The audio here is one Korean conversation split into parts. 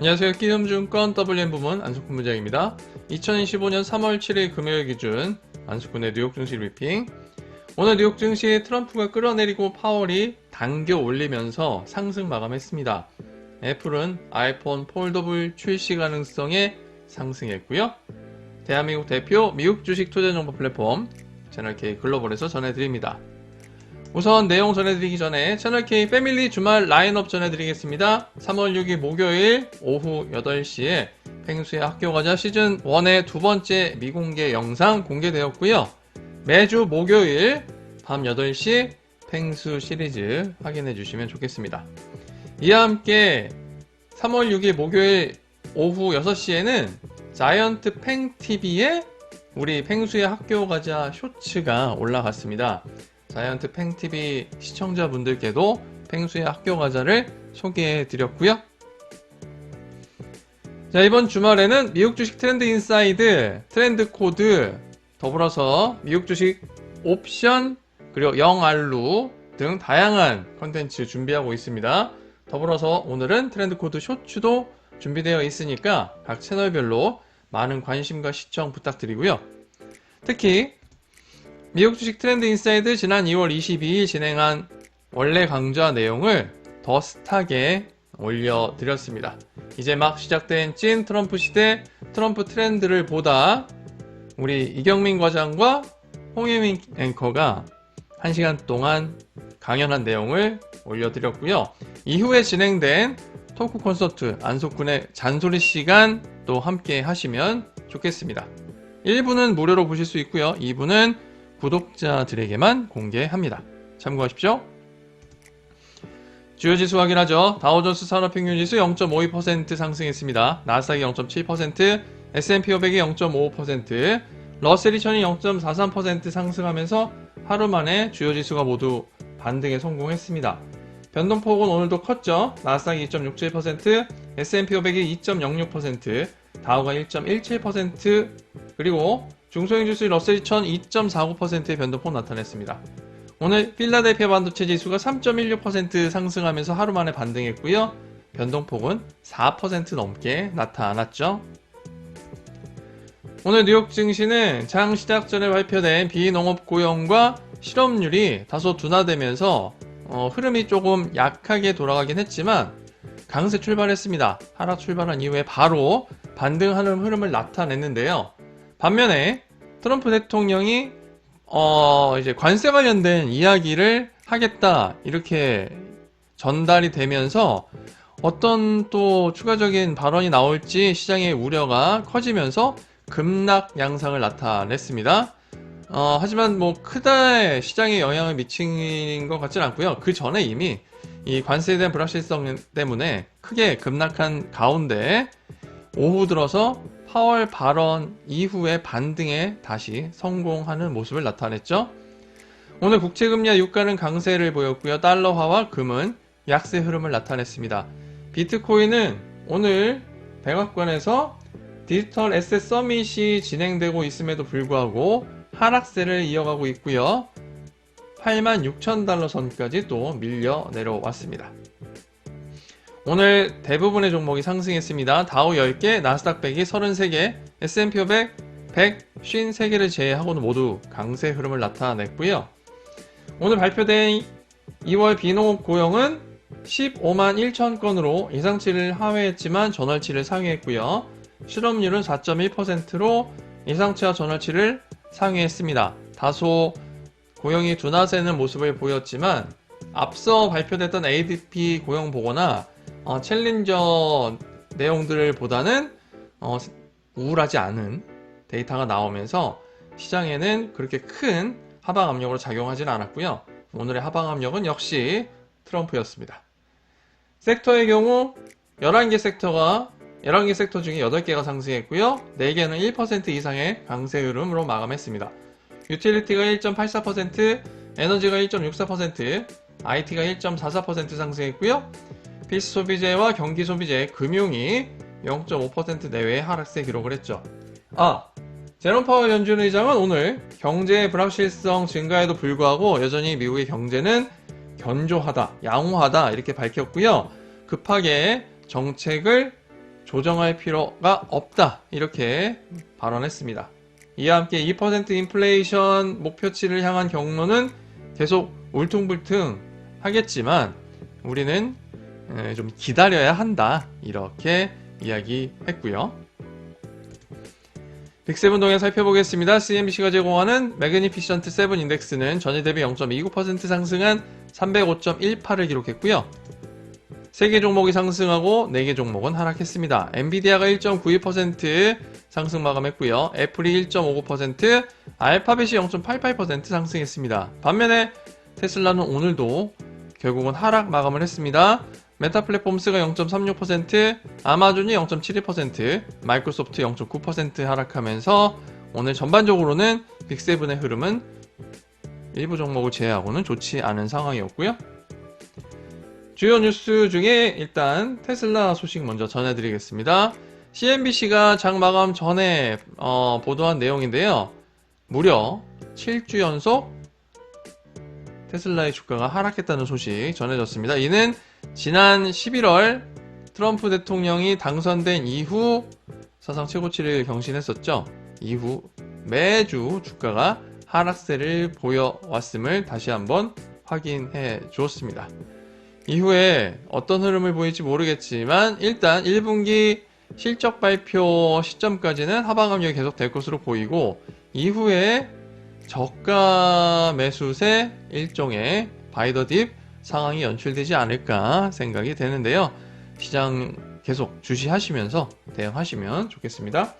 안녕하세요. 끼움증권 WM 부문 안석훈 부장입니다. 2025년 3월 7일 금요일 기준 안석훈의 뉴욕 증시 리핑. 오늘 뉴욕 증시 트럼프가 끌어내리고 파월이 당겨 올리면서 상승 마감했습니다. 애플은 아이폰 폴더블 출시 가능성에 상승했고요. 대한민국 대표 미국 주식 투자 정보 플랫폼 채널K 글로벌에서 전해드립니다. 우선 내용 전해드리기 전에 채널K 패밀리 주말 라인업 전해드리겠습니다. 3월 6일 목요일 오후 8시에 펭수의 학교 가자 시즌 1의 두 번째 미공개 영상 공개되었고요. 매주 목요일 밤 8시 펭수 시리즈 확인해 주시면 좋겠습니다. 이와 함께 3월 6일 목요일 오후 6시에는 자이언트 팽TV에 우리 펭수의 학교 가자 쇼츠가 올라갔습니다. 자이언트 팽TV 시청자분들께도 펭수의 학교 과자를 소개해 드렸고요. 자, 이번 주말에는 미국 주식 트렌드 인사이드, 트렌드 코드, 더불어서 미국 주식 옵션, 그리고 영알루 등 다양한 컨텐츠 준비하고 있습니다. 더불어서 오늘은 트렌드 코드 쇼츠도 준비되어 있으니까 각 채널별로 많은 관심과 시청 부탁드리고요. 특히 미국 주식 트렌드 인사이드 지난 2월 22일 진행한 원래 강좌 내용을 더 스탁에 올려드렸습니다. 이제 막 시작된 찐 트럼프 시대 트럼프 트렌드를 보다 우리 이경민 과장과 홍혜민 앵커가 1시간 동안 강연한 내용을 올려드렸고요. 이후에 진행된 토크 콘서트 안석군의 잔소리 시간 또 함께 하시면 좋겠습니다. 1부는 무료로 보실 수 있고요. 2부는 구독자들에게만 공개합니다. 참고하십시오. 주요 지수 확인하죠. 다우존스 산업평균 지수 0.52% 상승했습니다. 나스닥이 0.7%, S&P 500이 0.55%, 러셀 2000이 0.43% 상승하면서 하루 만에 주요 지수가 모두 반등에 성공했습니다. 변동폭은 오늘도 컸죠. 나스닥이 2.67%, S&P 500이 2.06%, 다우가 1.17%, 그리고 중소형 지수 러셀 2000 2.49%의 변동폭 나타냈습니다. 오늘 필라델피아 반도체 지수가 3.16% 상승하면서 하루 만에 반등했고요. 변동폭은 4% 넘게 나타났죠. 오늘 뉴욕 증시는 장 시작 전에 발표된 비농업 고용과 실업률이 다소 둔화되면서 어, 흐름이 조금 약하게 돌아가긴 했지만 강세 출발했습니다. 하락 출발한 이후에 바로 반등하는 흐름을 나타냈는데요. 반면에 트럼프 대통령이 어 이제 관세 관련된 이야기를 하겠다 이렇게 전달이 되면서 어떤 또 추가적인 발언이 나올지 시장의 우려가 커지면서 급락 양상을 나타냈습니다. 어, 하지만 뭐 크다 시장에 영향을 미친 것 같지는 않고요. 그 전에 이미 이 관세에 대한 불확실성 때문에 크게 급락한 가운데 오후 들어서 파월 발언 이후에 반등에 다시 성공하는 모습을 나타냈죠. 오늘 국채금리와 유가는 강세를 보였고요. 달러화와 금은 약세 흐름을 나타냈습니다. 비트코인은 오늘 백악관에서 디지털 에셋 서밋이 진행되고 있음에도 불구하고 하락세를 이어가고 있고요. 8만 6천 달러 선까지 또 밀려 내려왔습니다. 오늘 대부분의 종목이 상승했습니다. 다우 10개, 나스닥 100이 33개, S&P 500 153개를 제외하고는 모두 강세 흐름을 나타냈고요. 오늘 발표된 2월 비농업 고용은 15만 1천 건으로 예상치를 하회했지만 전월치를 상회했고요. 실업률은 4.1%로 예상치와 전월치를 상회했습니다. 다소 고용이 둔화세는 모습을 보였지만 앞서 발표됐던 ADP 고용 보고나 어, 챌린저 내용들 보다는 어, 우울하지 않은 데이터가 나오면서 시장에는 그렇게 큰 하방 압력으로 작용하지는 않았고요. 오늘의 하방 압력은 역시 트럼프였습니다. 섹터의 경우 11개 섹터가 11개 섹터 중에 8개가 상승했고요. 4개는 1% 이상의 강세 흐름으로 마감했습니다. 유틸리티가 1.84%, 에너지가 1.64%, IT가 1.44% 상승했고요. 필수 소비재와 경기 소비재, 금융이 0.5% 내외의 하락세 기록을 했죠. 아, 제롬 파월 연준 의장은 오늘 경제의 불확실성 증가에도 불구하고 여전히 미국의 경제는 견조하다, 양호하다 이렇게 밝혔고요. 급하게 정책을 조정할 필요가 없다. 이렇게 발언했습니다. 이와 함께 2% 인플레이션 목표치를 향한 경로는 계속 울퉁불퉁 하겠지만 우리는 에, 좀 기다려야 한다. 이렇게 이야기했고요. 빅세븐 동향 살펴보겠습니다. CNBC가 제공하는 매그니피션트 7 인덱스는 전일 대비 0.29% 상승한 305.18을 기록했고요. 3개 종목이 상승하고 4개 종목은 하락했습니다. 엔비디아가 1.91% 상승 마감했고요. 애플이 1.59%, 알파벳이 0.88% 상승했습니다. 반면에 테슬라는 오늘도 결국은 하락 마감을 했습니다. 메타 플랫폼스가 0.36%, 아마존이 0.72%, 마이크로소프트 0.9% 하락하면서 오늘 전반적으로는 빅세븐의 흐름은 일부 종목을 제외하고는 좋지 않은 상황이었고요. 주요 뉴스 중에 일단 테슬라 소식 먼저 전해드리겠습니다. CNBC가 장 마감 전에 어, 보도한 내용인데요. 무려 7주 연속 테슬라의 주가가 하락했다는 소식 전해졌습니다. 이는 지난 11월 트럼프 대통령이 당선된 이후 사상 최고치를 경신했었죠. 이후 매주 주가가 하락세를 보여왔음을 다시 한번 확인해 주었습니다. 이후에 어떤 흐름을 보일지 모르겠지만 일단 1분기 실적 발표 시점까지는 하방 압력이 계속 될 것으로 보이고 이후에 저가 매수세 일종의 바이더 딥 상황이 연출되지 않을까 생각이 되는데요. 시장 계속 주시하시면서 대응하시면 좋겠습니다.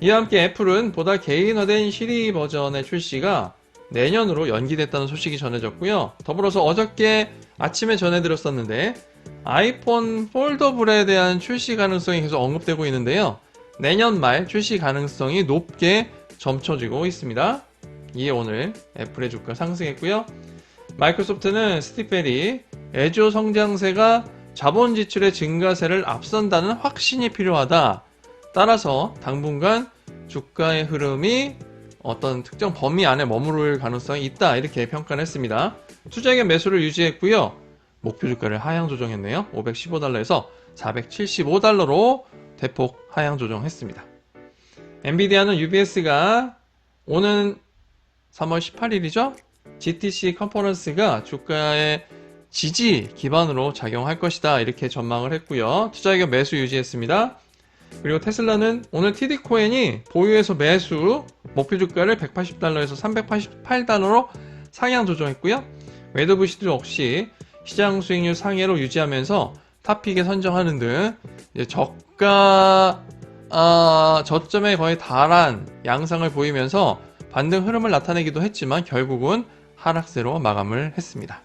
이와 함께 애플은 보다 개인화된 시리 버전의 출시가 내년으로 연기됐다는 소식이 전해졌고요. 더불어서 어저께 아침에 전해드렸었는데 아이폰 폴더블에 대한 출시 가능성이 계속 언급되고 있는데요. 내년 말 출시 가능성이 높게 점쳐지고 있습니다. 이에 오늘 애플의 주가 상승했고요. 마이크로소프트는 스티페리 애조 성장세가 자본 지출의 증가세를 앞선다는 확신이 필요하다. 따라서 당분간 주가의 흐름이 어떤 특정 범위 안에 머무를 가능성이 있다. 이렇게 평가를 했습니다. 투자액의 매수를 유지했고요. 목표 주가를 하향 조정했네요. 515달러에서 475달러로 대폭 하향 조정했습니다. 엔비디아는 UBS가 오는 3월 18일이죠. GTC 컨퍼런스가 주가의 지지 기반으로 작용할 것이다. 이렇게 전망을 했고요. 투자액의 매수 유지했습니다. 그리고 테슬라는 오늘 TD 코인이 보유에서 매수 목표 주가를 180달러에서 388달러로 상향 조정했고요. 웨더부시도 역시 시장 수익률 상해로 유지하면서 탑픽에 선정하는 등 저가 아, 저점에 거의 달한 양상을 보이면서 반등 흐름을 나타내기도 했지만 결국은 하락세로 마감을 했습니다.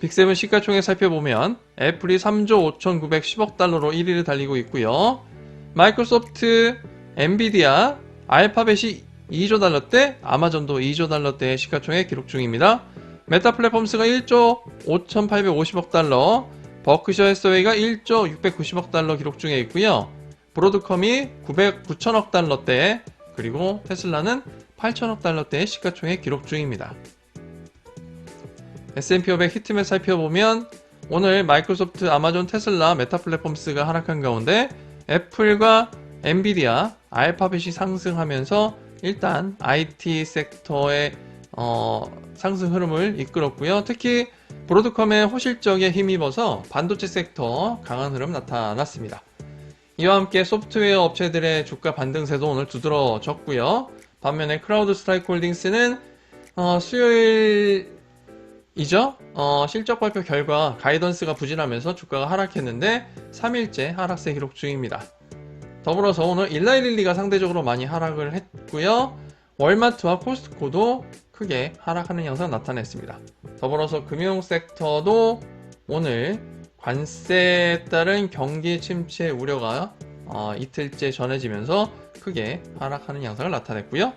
빅7 시가총액 살펴보면 애플이 3조 5,910억 달러로 1위를 달리고 있고요. 마이크로소프트, 엔비디아, 알파벳이 2조 달러대, 아마존도 2조 달러대의 시가총액 기록 중입니다. 메타 플랫폼스가 1조 5,850억 달러, 버크셔 해서웨이가 1조 690억 달러 기록 중에 있고요. 브로드컴이 900, 9천억 달러대, 그리고 테슬라는 8천억 달러대의 시가총액 기록 중입니다. S&P 500 히트맵 살펴보면 오늘 마이크로소프트, 아마존, 테슬라, 메타 플랫폼스가 하락한 가운데 애플과 엔비디아, 알파벳이 상승하면서 일단 IT 섹터의 어, 상승 흐름을 이끌었고요. 특히 브로드컴의 호실적에 힘입어서 반도체 섹터 강한 흐름 나타났습니다. 이와 함께 소프트웨어 업체들의 주가 반등세도 오늘 두드러졌고요. 반면에 크라우드 스트라이크 홀딩스는 어, 수요일이죠. 어, 실적 발표 결과 가이던스가 부진하면서 주가가 하락했는데 3일째 하락세 기록 중입니다. 더불어서 오늘 일라이릴리가 상대적으로 많이 하락을 했고요. 월마트와 코스트코도 크게 하락하는 양상 나타냈습니다. 더불어서 금융 섹터도 오늘 관세에 따른 경기 침체 우려가 어, 이틀째 전해지면서 크게 하락하는 양상을 나타냈고요.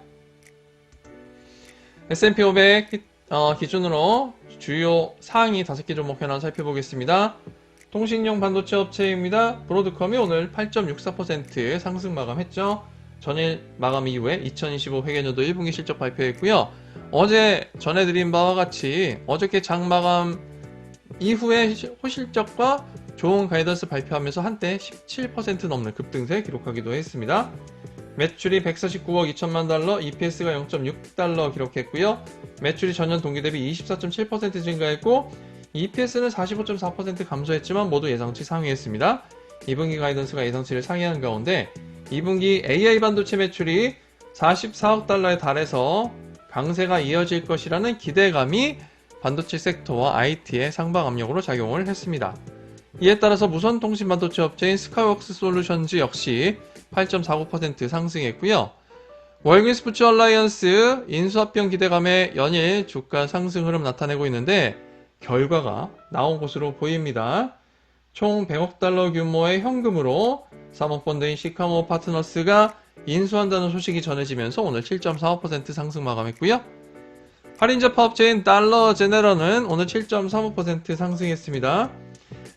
S&P 500 기, 어, 기준으로 주요 상위 5개 종목 현황 살펴보겠습니다. 통신용 반도체 업체입니다. 브로드컴이 오늘 8.64% 상승 마감했죠. 전일 마감 이후에 2025 회계연도 1분기 실적 발표했고요. 어제 전해드린 바와 같이 어저께 장 마감 이후에 호실적과 좋은 가이던스 발표하면서 한때 17% 넘는 급등세 기록하기도 했습니다. 매출이 149억 2천만 달러, EPS가 0.6달러 기록했고요. 매출이 전년 동기 대비 24.7% 증가했고 EPS는 45.4% 감소했지만 모두 예상치 상회했습니다. 2분기 가이던스가 예상치를 상회한 가운데 2분기 AI 반도체 매출이 44억 달러에 달해서 강세가 이어질 것이라는 기대감이 반도체 섹터와 IT의 상방 압력으로 작용을 했습니다. 이에 따라서 무선 통신 반도체 업체인 스카이웍스 솔루션즈 역시 8.49% 상승했고요. 월gün 스포츠 얼라이언스 인수합병 기대감에 연일 주가 상승 흐름 나타내고 있는데 결과가 나온 것으로 보입니다. 총 100억 달러 규모의 현금으로 사모펀드인 시카모 파트너스가 인수한다는 소식이 전해지면서 오늘 7.45% 상승 마감했고요. 할인자 파업체인 달러 제네럴은 오늘 7.35% 상승했습니다.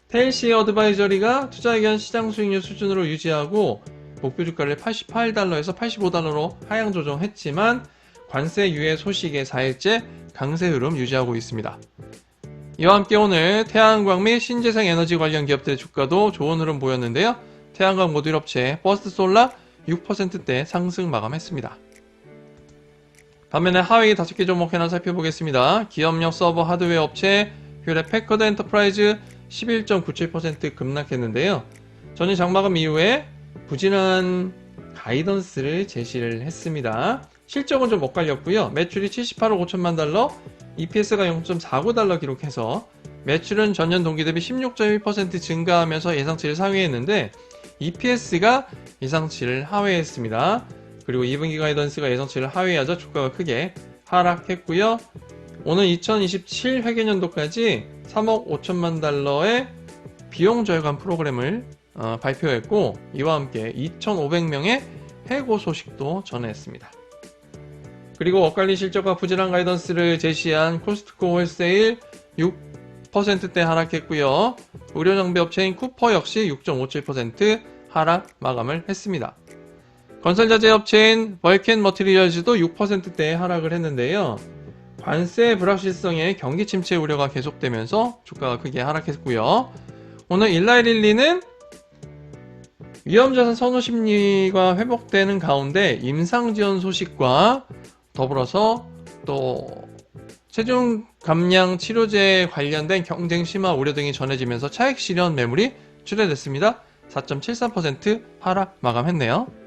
텔시 어드바이저리가 투자 의견 시장 수익률 수준으로 유지하고 목표 주가를 88달러에서 85달러로 하향 조정했지만 관세 유예 소식의 4일째 강세 흐름 유지하고 있습니다. 이와 함께 오늘 태양광 및 신재생 에너지 관련 기업들의 주가도 좋은 흐름 보였는데요. 태양광 모듈 업체 버스트 솔라 6%대 상승 마감했습니다. 반면에 하위 5개 종목 하나 살펴보겠습니다. 기업용 서버 하드웨어 업체 휴렛 패커드 엔터프라이즈 11.97% 급락했는데요. 전일 장마감 이후에 부진한 가이던스를 제시를 했습니다. 실적은 좀 엇갈렸고요. 매출이 78억 5천만 달러, EPS가 0.49달러 기록해서 매출은 전년 동기 대비 16.1% 증가하면서 예상치를 상회했는데 EPS가 예상치를 하회했습니다. 그리고 2분기 가이던스가 예상치를 하회하자 주가가 크게 하락했고요. 오늘 2027 회계년도까지 3억 5천만 달러의 비용 절감 프로그램을 어, 발표했고 이와 함께 2,500명의 해고 소식도 전했습니다. 그리고 엇갈린 실적과 부진한 가이던스를 제시한 코스트코 홀세일 6%대 하락했고요. 의료 장비 업체인 쿠퍼 역시 6.57% 하락 마감을 했습니다. 건설 자재 업체인 벌켄 머티리얼즈도 6%대 하락을 했는데요. 관세 불확실성의 경기 침체 우려가 계속되면서 주가가 크게 하락했고요. 오늘 일라이릴리는 위험자산 선호 심리가 회복되는 가운데 임상 지원 소식과 더불어서 또 체중 감량 치료제 관련된 경쟁 심화 우려 등이 전해지면서 차익 실현 매물이 출회됐습니다. 4.73% 하락 마감했네요.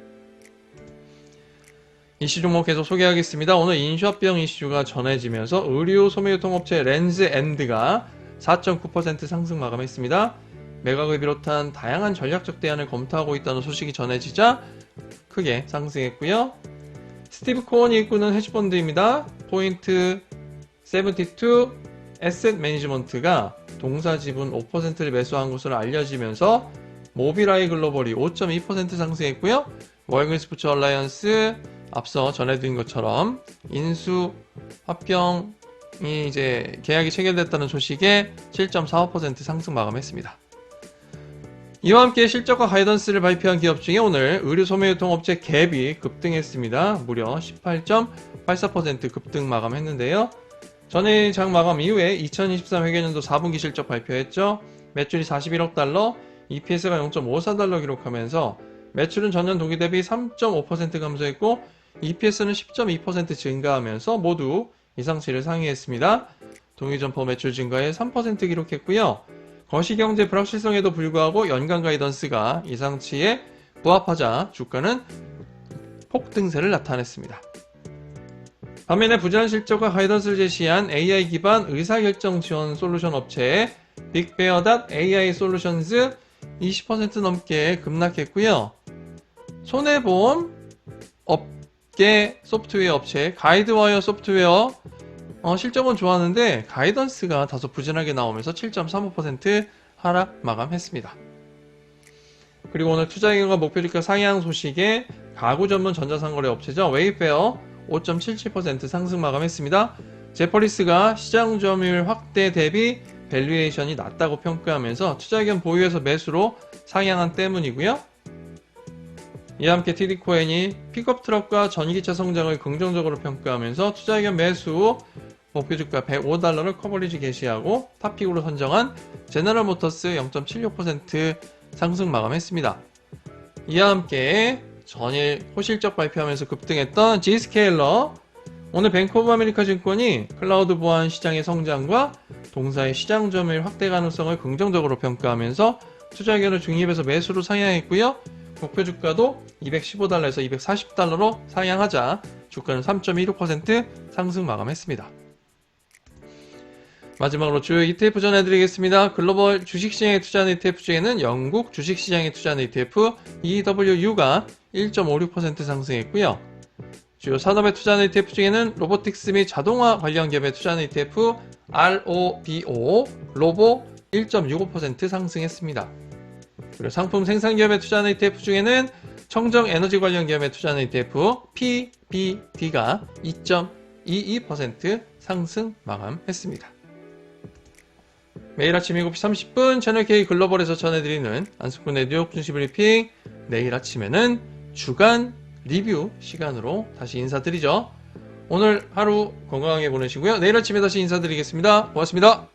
이슈 종목 계속 소개하겠습니다. 오늘 인수합병 이슈가 전해지면서 의류 소매유통업체 렌즈엔드가 4.9% 상승 마감했습니다. 매각을 비롯한 다양한 전략적 대안을 검토하고 있다는 소식이 전해지자 크게 상승했고요. 스티브 코언이 이끄는 헤지펀드입니다. 포인트 72 에셋 매니지먼트가 동사 지분 5%를 매수한 것으로 알려지면서 모비라이 글로벌이 5.2% 상승했고요. 월글 스포츠 얼라이언스 앞서 전해드린 것처럼 인수 합병이 이제 계약이 체결됐다는 소식에 7.45% 상승 마감했습니다. 이와 함께 실적과 가이던스를 발표한 기업 중에 오늘 의류 소매유통업체 갭이 급등했습니다. 무려 18.84% 급등 마감했는데요. 전일 장 마감 이후에 2023 회계년도 4분기 실적 발표했죠. 매출이 41억 달러, EPS가 0.54달러 기록하면서 매출은 전년 동기 대비 3.5% 감소했고 EPS는 10.2% 증가하면서 모두 이상치를 상회했습니다. 동의점포 매출 증가에 3% 기록했고요. 거시경제 불확실성에도 불구하고 연간 가이던스가 이상치에 부합하자 주가는 폭등세를 나타냈습니다. 반면에 부진한 실적과 가이던스를 제시한 AI 기반 의사결정 지원 솔루션 업체 빅베어닷 AI 솔루션즈 20% 넘게 급락했고요. 손해보험 업 계 소프트웨어 업체 가이드와이어 소프트웨어 어, 실적은 좋았는데 가이던스가 다소 부진하게 나오면서 7.35% 하락 마감했습니다. 그리고 오늘 투자기관과 목표주가 상향 소식에 가구 전문 전자상거래 업체죠. 웨이페어 5.77% 상승 마감했습니다. 제퍼리스가 시장 점유율 확대 대비 밸류에이션이 낮다고 평가하면서 투자 의견 보유에서 매수로 상향한 때문이고요. 이와 함께 TD코인이 픽업 트럭과 전기차 성장을 긍정적으로 평가하면서 투자 의견 매수 목표 주가 105달러를 커버리지 게시하고 탑픽으로 선정한 제너럴 모터스 0.76% 상승 마감했습니다. 이와 함께 전일 호실적 발표하면서 급등했던 G스케일러 오늘 뱅크 오브 아메리카 증권이 클라우드 보안 시장의 성장과 동사의 시장 점유율 확대 가능성을 긍정적으로 평가하면서 투자 의견을 중립에서 매수로 상향했고요. 목표 주가도 215달러에서 240달러로 상향하자 주가는 3.16% 상승 마감했습니다. 마지막으로 주요 ETF 전해드리겠습니다. 글로벌 주식시장에 투자한 ETF 중에는 영국 주식시장에 투자한 ETF EWU가 1.56% 상승했고요. 주요 산업에 투자한 ETF 중에는 로보틱스 및 자동화 관련 기업에 투자한 ETF ROBO 로보 1.65% 상승했습니다. 그리고 상품 생산 기업에 투자한 ETF 중에는 청정 에너지 관련 기업에 투자한 ETF PBD가 2.22% 상승 마감했습니다. 매일 아침 7시 30분 채널 K 글로벌에서 전해드리는 안스푼의 뉴욕 증시 브리핑 내일 아침에는 주간 리뷰 시간으로 다시 인사드리죠. 오늘 하루 건강하게 보내시고요. 내일 아침에 다시 인사드리겠습니다. 고맙습니다.